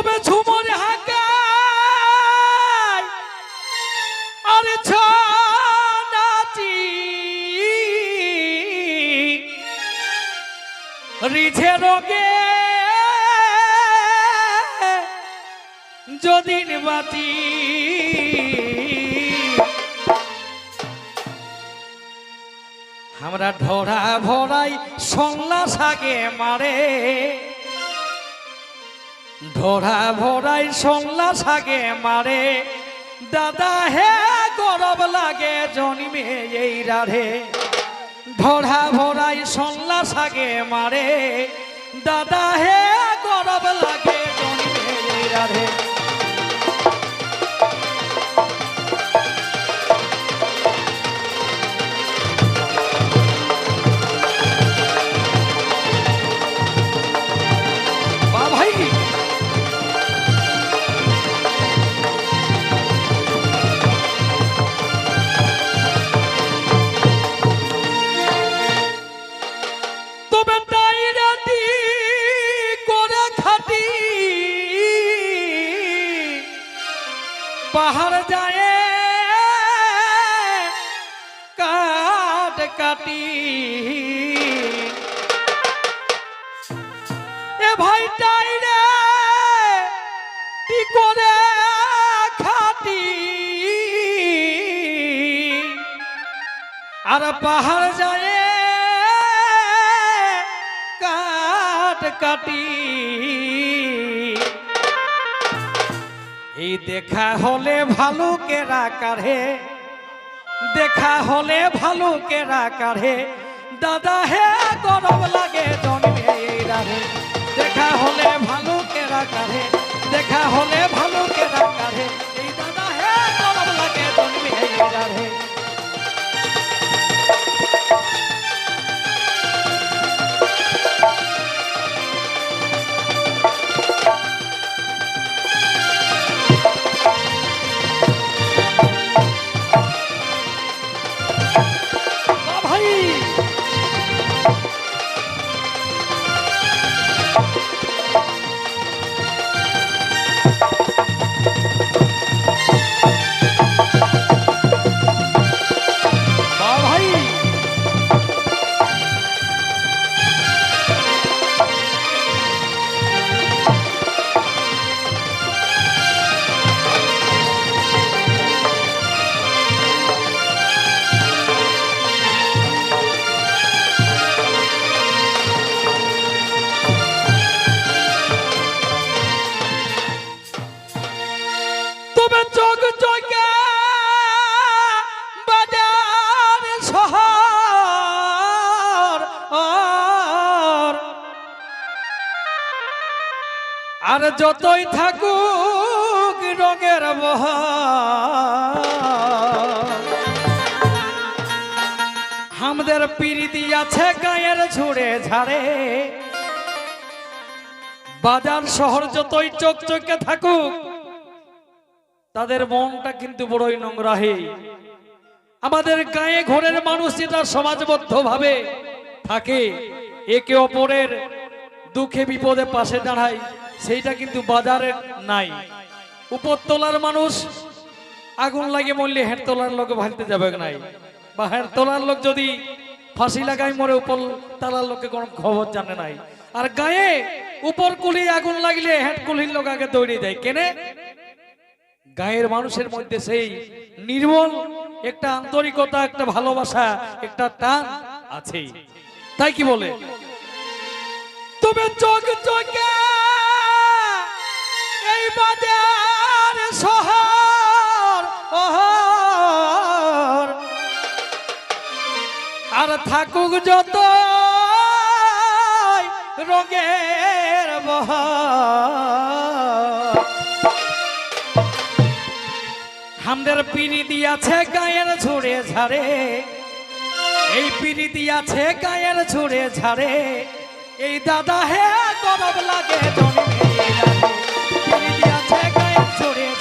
তবে ঝুমর হাকায় আরে রিঝে রোগে। যদি বাতি। আমরা ঢোড়া ভরাই সংলা সাগে মারে। ঢোড়া ভরাই সংলা সাগে মারে। দাদা হে গরব লাগে জন্মে এই রাধে। ধরা ভরাই সংলা সাগে মারে। দাদা হে গরব লাগে জন্মে এই রাধে। কাট। এ ভাই টাইরে কি করে খাটি? আর পাহাড় যায় কাট কাটি। এই দেখা হলে ভালো কেরা কাঢ়ে দেখা হলে ভালো কেরা কাঢ়ে দাদা হে, গরম লাগে জন্মে দেখা হলে ভালো কেরা কাঢ়ে দেখা হলে ভালো কেরা কাঢ়ে এই দাদা হে, গরম লাগে জন্মে রাধে আর যতই থাকুক রঙের আমাদের পিরিতি আছে গায়ের ঝুড়ে ঝাড়ে। বাজার শহর যতই চোখে থাকুক, তাদের মনটা কিন্তু বড়ই নোংরাহে। আমাদের গায়ে ঘরের মানুষ যেটা সমাজবদ্ধ ভাবে থাকে, একে অপরের দুঃখে বিপদে পাশে দাঁড়ায়। সেইটা কিন্তু বাজারে নাই। উপরতলার মানুষ আগুন লাগে মরলে হেঁট তোলার লোক ভালতে যাবে নাই? বা হেঁট তোলার লোক যদি ফাঁসি লাগাই মরে উপর তালার লোকে কোনো খবর জানে নাই। আর গায়ে উপর কুলি আগুন লাগলে হেঁট কুলির লোক আগে দৌড়ে দেয়। কেনে? গায়ের মানুষের মধ্যে সেই নির্মল একটা আন্তরিকতা, একটা ভালোবাসা, একটা টান আছে। তাই কি বলে? তবে চোখ চোখে আর থাকুক যত রঙের বহর। আমাদের পিড়িতি আছে গায়ের ঝুড়ে ঝাড়ে। এই পিড়িতি আছে গায়ের ঝুড়ে ঝাড়ে। এই দাদা হে গরম লাগে জন্মে এই রাতে। পিরিতি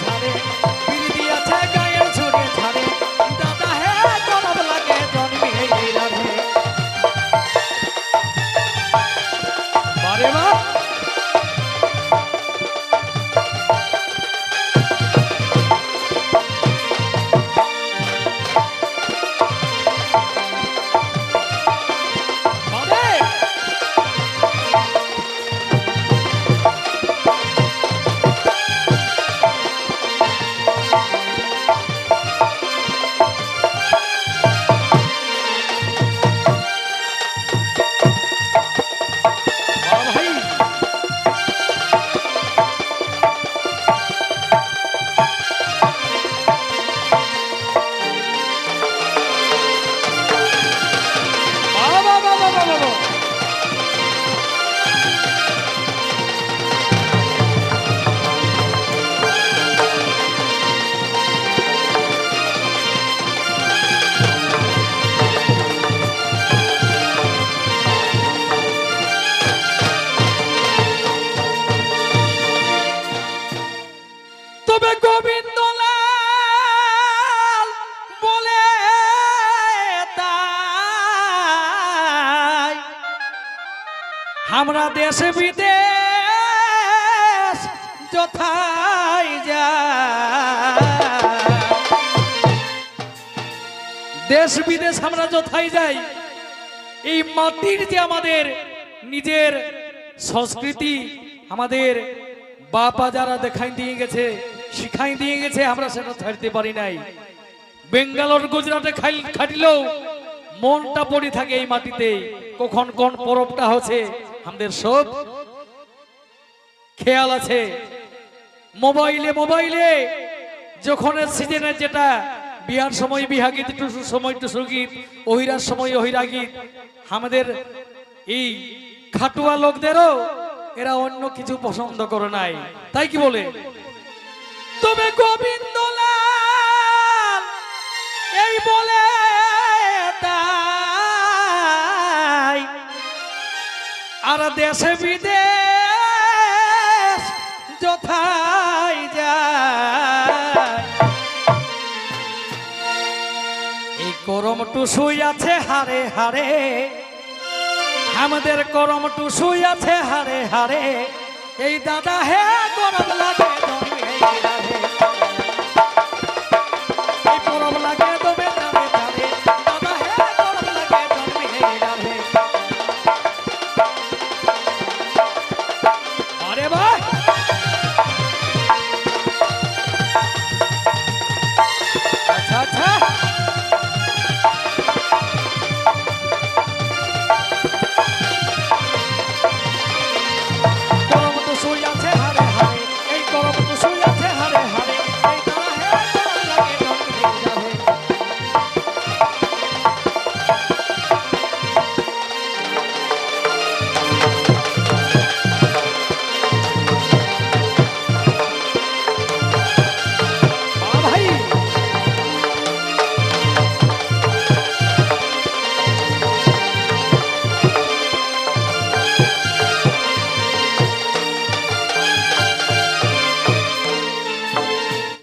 দেশ বিদেশ যথাই যায়। দেশ বিদেশ আমরা যথাই যাই। এই মাটির যে আমাদের নিজের সংস্কৃতি, আমাদের বাপা যারা দেখাই দিয়ে গেছে, শিখাই দিয়ে গেছে, আমরা সেটা ছাড়তে পারি নাই। বেঙ্গালোর, গুজরাটে খাটিলেও মনটা পড়ে থাকে এই মাটিতে। কখন কোন পরবটা হচ্ছে আমাদের সব খেয়াল আছে। মোবাইলে মোবাইলে যখন সিজনের যেটা বিয়ার সময় বিহা গীত টুসুর সময় টুসুর গীত ওহিরার সময় ওহিরা গীত, আমাদের এই খাটুয়া লোকদেরও এরা অন্য কিছু পছন্দ করে নাই। তাই কি বলে? তবে গোবিন্দ আর দেশে বিদেশ যথাই যায়। এই করম টুসুই আছে হারে হারে, আমাদের করম টুসুই আছে হারে হারে। এই দাদা হে গরম লাগে গরম লাগে